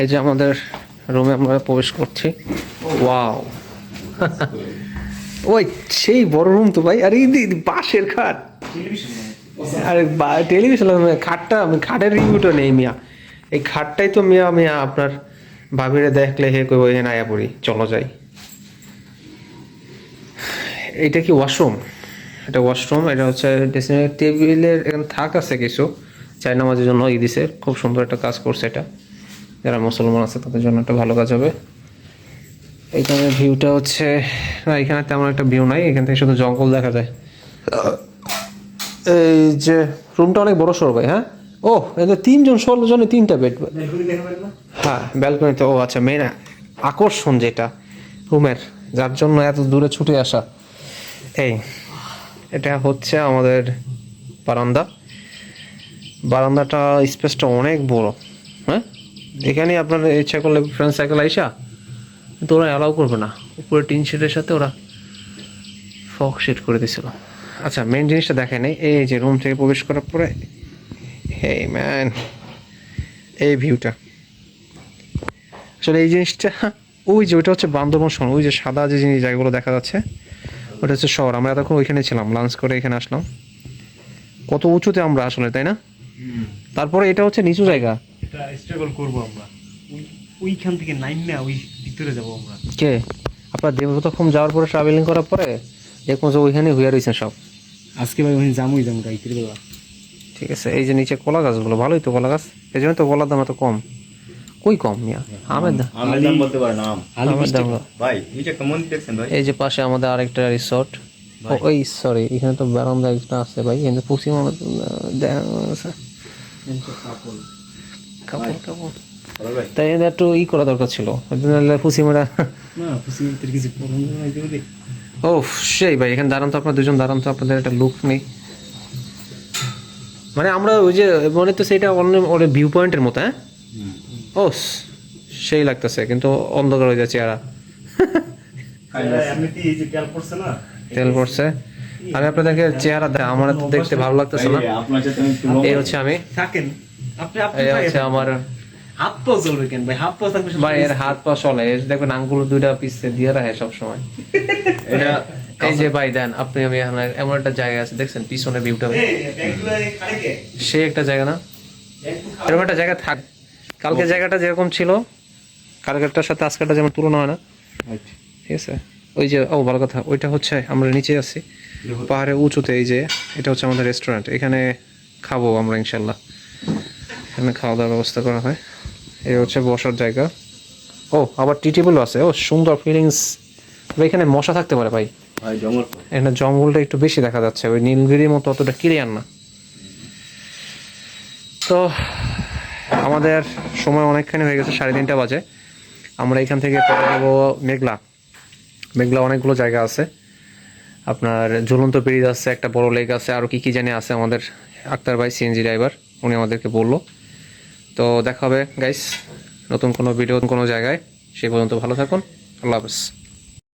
এই যে আমাদের রুমে আমরা প্রবেশ করছি। ওয়াও। ওই, সেই বড় রুম তো ভাই। আরে বাঁশের খাট। আরে টেলিভিশন মানে খাটটা খাটের রিভিউটা নেই মিয়া। এই খাটটাই তো মিয়া মিয়া আপনার ভাবিরে দেখলে হে কই ওই আয়া পড়ি, চলো যাই। এটা কি ওয়াশরুম? এটা ওয়াশরুম, এটা হচ্ছে ড্রেসিং টেবিলের, এখানে থাক আছে কিছু। চাই নামাজের জন্য ই দিছে, খুব সুন্দর একটা কাজ করছে এটা। যারা মুসলমান আছে তাদের জন্য একটা ভালো কাজ হবে। এইখানে ভিউটা হচ্ছে না এখানে তেমন একটা ভিউ নাই এখান থেকে শুধু জঙ্গল দেখা যায়। এই যে রুমটা অনেক বড় সর ভাই হ্যাঁ? ও এতে তিনজন ষোলো জনে তিনটা বেড হ্যাঁ ব্যালকনিতে ও আচ্ছা মেন আকর্ষণ যেটা রুমের যার জন্য এত দূরে ছুটে আসা। এই এটা হচ্ছে আমাদের বারান্দা। বারান্দাটা স্পেসটা অনেক বড় হ্যাঁ? এখানে আপনার ইচ্ছা করলে ফ্রেন্ড সাইকেল আইসা কিন্তু ওরা অ্যালাউ করবে না। উপরে টিন শেডের সাথে ওরা ফক শেড করে দিয়েছিল আচ্ছা মেন জিনিসটা দেখায় নাই এই যে রুম থেকে প্রবেশ করার পরে হে ম্যান এই ভিউটা আসলে এই জিনিসটা ওই যে ওইটা হচ্ছে বান্দরবন শহর ওই যে সাদা যে জিনিস জায়গাগুলো দেখা যাচ্ছে ওটা হচ্ছে শহর। আমরা এতক্ষণ ওইখানে ছিলাম লাঞ্চ করে এখানে আসলাম। কত উঁচুতে আমরা আসলে তাই না? তারপরে এটা হচ্ছে নিচু জায়গা। এটা স্ট্রাগল করব আমরা। ওইখান থেকে নাইন না ওই ভিতরে যাব আমরা। কে? আপনার যাওয়ার পরে ট্রাভেলিং করার পরে দেখব যে ওইখানে হইয়া রয়েছেন সব। আজকে ভাই জামুই রাইতের বেলা। ঠিক আছে এই যে নিচে কলা গাছগুলো ভালোই তো কলা গাছ। এই জন্য তো কলার দাম এত কম। কই কম মিয়া? আমের দাম। বলতে আমের দাম ভাই এই যে একটা মন্দির দেখছেন ভাই? এই যে পাশে আমাদের আরেকটা রিসর্ট ওই সরি এখানে তো বারান্দা একটা আছে ভাই কিন্তু পশ্চিম কাপড় কাপড় তাই এদের একটু ই করা দরকার ছিল। নাই দেবে ও সেই ভাই এখানে দাঁড়ান তো আপনার দুজন দাঁড়ান তো আপনাদের একটা লুক নেই। মানে আমরা ওই যে মনে তো সেটা অন্য ওর ভিউ পয়েন্টের মতো হ্যাঁ? ও সেই লাগতেছে কিন্তু অন্ধকার হয়ে যাচ্ছে চেহারা তেল পড়ছে আমি আপনাদেরকে চেহারা দেখ আমার তো দেখতে ভালো লাগতেছে না। এই হচ্ছে আমি। থাকেন। আপনি আপনি এই হচ্ছে আমার হাত পা চলবে কেন ভাই? হাত পা থাকবে ভাই এর হাত পা চলে। দেখবেন আঙ্গুল দুইটা পিসে দিয়ে রাখে সব এটা এই যে ভাই দেন আপনি আমি এমন একটা জায়গা আছে দেখছেন? পিছনে ভিউটা সে একটা জায়গা না? এরকম একটা জায়গা থাক। কালকে জায়গাটা যেরকম ছিল কালকেরটার সাথে আজকেরটা যেমন তুলনা হয় না। ঠিক আছে? ওই যে ও ভালো কথা। ওইটা হচ্ছে আমরা নিচে আছি। পাহাড়ে উঁচুতে এই যে এটা হচ্ছে আমাদের রেস্টুরেন্ট এখানে খাব আমরা ইনশাল্লাহ এখানে খাওয়া দাওয়ার ব্যবস্থা করা হয়। এই হচ্ছে বসার জায়গা। ও আবার টি টেবিলও আছে। ও সুন্দর ফিলিংস। এখানে মশা থাকতে পারে ভাই। ভাই জঙ্গল এখানে জঙ্গলটা একটু বেশি দেখা যাচ্ছে। ওই নীলগিরির মতো অতটা ক্লিয়ার না। তো আমাদের সময় অনেকখানি হয়ে গেছে সাড়ে তিনটা বাজে। আমরা এখান থেকে পরে যাব মেঘলা। মেঘলা অনেকগুলো জায়গা আছে। আপনার ঝুলন্ত ব্রিজ আছে একটা বড় লেক আছে আরও কী কী জানি আছে আমাদের আক্তার ভাই সিএনজি ড্রাইভার উনি আমাদেরকে বলল। তো দেখা হবে গাইস নতুন কোনো ভিডিও কোনো জায়গায়। সেই পর্যন্ত ভালো থাকুন। আল্লাহ হাফেজ।